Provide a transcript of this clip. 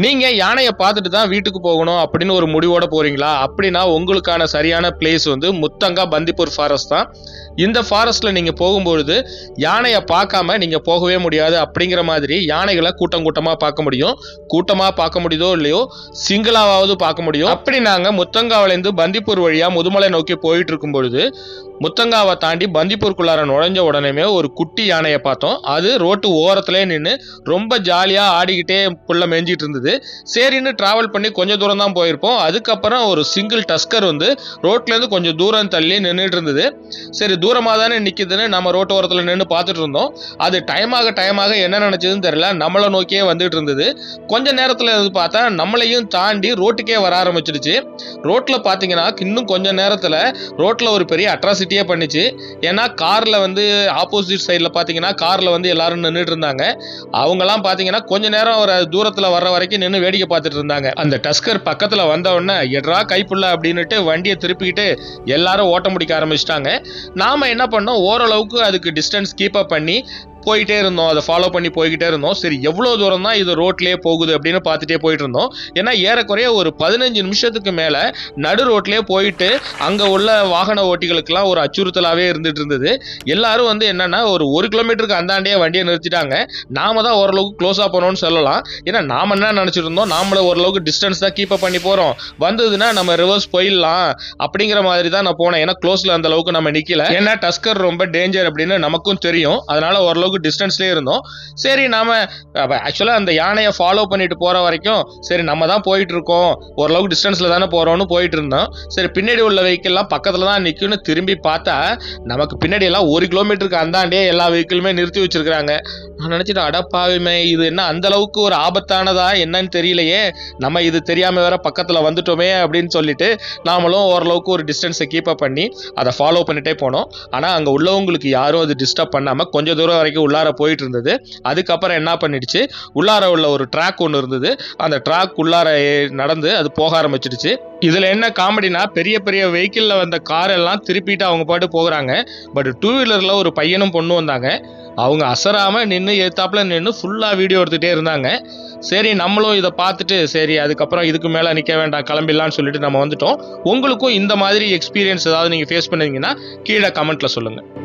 நீங்க யானையை பார்த்துட்டு தான் வீட்டுக்கு போகணும் அப்படின்னு ஒரு முடிவோட போறீங்களா? அப்படின்னா உங்களுக்கான சரியான பிளேஸ் வந்து முத்தங்கா பந்திப்பூர் ஃபாரஸ்ட் தான். இந்த ஃபாரஸ்ட்ல நீங்க போகும்பொழுது யானையை பார்க்காம நீங்க போகவே முடியாது அப்படிங்கிற மாதிரி யானைகளை கூட்டம் கூட்டமா பார்க்க முடியும். கூட்டமா பார்க்க முடியுதோ இல்லையோ சிங்கிளாவது பார்க்க முடியும். அப்படி நாங்க முத்தங்காவிலேருந்து பந்திப்பூர் வழியா முதுமலை நோக்கி போயிட்டு இருக்கும் பொழுது முத்தங்காவை தாண்டி பந்திப்பூருக்குள்ளார நுழைஞ்ச உடனேமே ஒரு குட்டி யானையை பார்த்தோம். அது ரோட்டு ஓரத்துலேயே நின்று ரொம்ப ஜாலியா ஆடிக்கிட்டே புள்ள மேய்ஞ்சிட்டு இருந்தது. சரின்னு டிராவல் பண்ணி கொஞ்சம் தூரம் தான் போயிருப்போம். அதுக்கப்புறம் ஒரு சிங்கிள் டஸ்கர் வந்து ரோட்லேருந்து கொஞ்சம் தூரம் தள்ளி நின்றுட்டு இருந்தது. சரி தூரமாக தானே நிற்கிதுன்னு நம்ம ரோட்டோரத்தில் நின்று பார்த்துட்டு இருந்தோம். அது டைம் ஆக டைம் ஆக என்ன நினச்சதுன்னு தெரியல. நம்மளை நோக்கியே வந்துட்டு இருந்தது. கொஞ்ச நேரத்தில் பார்த்தா நம்மளையும் தாண்டி ரோட்டுக்கே வர ஆரம்பிச்சிடுச்சு. ரோட்டில் பார்த்தீங்கன்னா இன்னும் கொஞ்ச நேரத்தில் ரோட்டில் ஒரு பெரிய அட்ராசிட்டியே பண்ணிச்சு. ஏன்னா காரில் வந்து ஆப்போசிட் சைடில் பார்த்தீங்கன்னா காரில் வந்து எல்லாரும் நின்றுட்டு இருந்தாங்க. அவங்கெல்லாம் பார்த்தீங்கன்னா கொஞ்ச நேரம் ஒரு தூரத்தில் வர்ற வரைக்கும் நின்று வேடிக்கை பார்த்துட்டு இருந்தாங்க. அந்த டஸ்கர் பக்கத்தில் வந்த உடனே எட்ரா கைப்புள்ள அப்படின்னுட்டு வண்டியை திருப்பிக்கிட்டு எல்லாரும் ஓட்ட முடிக்க ஆரம்பிச்சிட்டாங்க. நாம என்ன பண்ணோம்? ஓரளவுக்கு அதுக்கு டிஸ்டன்ஸ் கீப் அப் பண்ணி போயிட்டே இருந்தோம். அதை ஃபாலோ பண்ணி போய்கிட்டே இருந்தோம். சரி எவ்வளோ தூரம் தான் இது ரோட்லேயே போகுது அப்படின்னு பார்த்துட்டே போயிட்டு இருந்தோம். ஏன்னா ஏறக்குறைய ஒரு பதினஞ்சு நிமிஷத்துக்கு மேலே நடு ரோட்லேயே போயிட்டு அங்கே உள்ள வாகன ஓட்டிகளுக்கெல்லாம் ஒரு அச்சுறுத்தலாகவே இருந்துட்டு இருந்தது. எல்லாரும் வந்து என்னன்னா ஒரு ஒரு கிலோமீட்டருக்கு அந்தாண்டே வண்டியை நிறுத்திட்டாங்க. நாம தான் ஓரளவுக்கு க்ளோஸாக போனோம்னு சொல்லலாம். ஏன்னா நாம என்ன நினச்சிட்டு இருந்தோம் நாமளே ஓரளவுக்கு டிஸ்டன்ஸ் தான் கீப்பப் பண்ணி போகிறோம் வந்ததுன்னா நம்ம ரிவர்ஸ் போயிடலாம். அப்படிங்கிற மாதிரி தான் நான் போனேன். ஏன்னா க்ளோஸில் அந்த அளவுக்கு நம்ம நிற்கல ஏன்னா டஸ்கர் ரொம்ப டேஞ்சர் அப்படின்னு நமக்கும் தெரியும். அதனால ஓரளவுக்கு டிஸ்டன்ஸ்லேயே இருந்தோம். சரி நாம ஆக்சுவலாக அந்த யானையை ஃபாலோ பண்ணிட்டு போகிற வரைக்கும் சரி நம்ம தான் போயிட்டு இருக்கோம் ஓரளவுக்கு டிஸ்டன்ஸில் தானே போகிறோம்னு போயிட்டு இருந்தோம் சரி பின்னாடி உள்ள வெஹிக்கிள்லாம் பக்கத்தில் தான் நிற்கும்னு திரும்பி பார்த்தா நமக்கு பின்னாடி எல்லாம் ஒரு கிலோமீட்டருக்கு அந்தாண்டே எல்லா வெஹிக்கிளுமே நிறுத்தி வச்சுருக்குறாங்க. நான் நினச்சிட்டு அடப்பாவிமே இது என்ன அந்த அளவுக்கு ஒரு ஆபத்தானதா என்னன்னு தெரியலையே. நம்ம இது தெரியாமல் வேற பக்கத்தில் வந்துட்டோமே அப்படின்னு சொல்லிட்டு நாமளும் ஓரளவுக்கு ஒரு டிஸ்டன்ஸை கீப்பப் பண்ணி அதை ஃபாலோ பண்ணிட்டே போனோம். ஆனால் அங்கே உள்ளவங்களுக்கு யாரும் அது டிஸ்டர்ப் பண்ணாமல் கொஞ்சம் தூரம் வரைக்கும் உள்ளார போயிட்டு இருந்தது. அதுக்கப்புறம் என்ன பண்ணிடுச்சு? உள்ளார உள்ள ஒரு ட்ராக் ஒன்று இருந்தது. அந்த ட்ராக் உள்ளார நடந்து அது போக ஆரம்பிச்சிடுச்சு. இதில் என்ன காமெடினா பெரிய பெரிய வெஹிக்கிளில் வந்த கார் எல்லாம் திருப்பிட்டு அவங்க பாட்டு போகிறாங்க. பட் டூ வீலரில் ஒரு பையனும் பொண்ணும் வந்தாங்க. அவங்க அசராமல் நின்று எத்தாப்புல நின்று ஃபுல்லாக வீடியோ எடுத்துகிட்டே இருந்தாங்க. சரி நம்மளும் இதை பார்த்துட்டு சரி அதுக்கப்புறம் இதுக்கு மேலே நிற்க வேண்டாம் கிளம்பிடலான்னு சொல்லிட்டு நம்ம வந்துட்டோம். உங்களுக்கும் இந்த மாதிரி எக்ஸ்பீரியன்ஸ் ஏதாவது நீங்கள் ஃபேஸ் பண்ணுவீங்கன்னா கீழே கமெண்ட்டில் சொல்லுங்கள்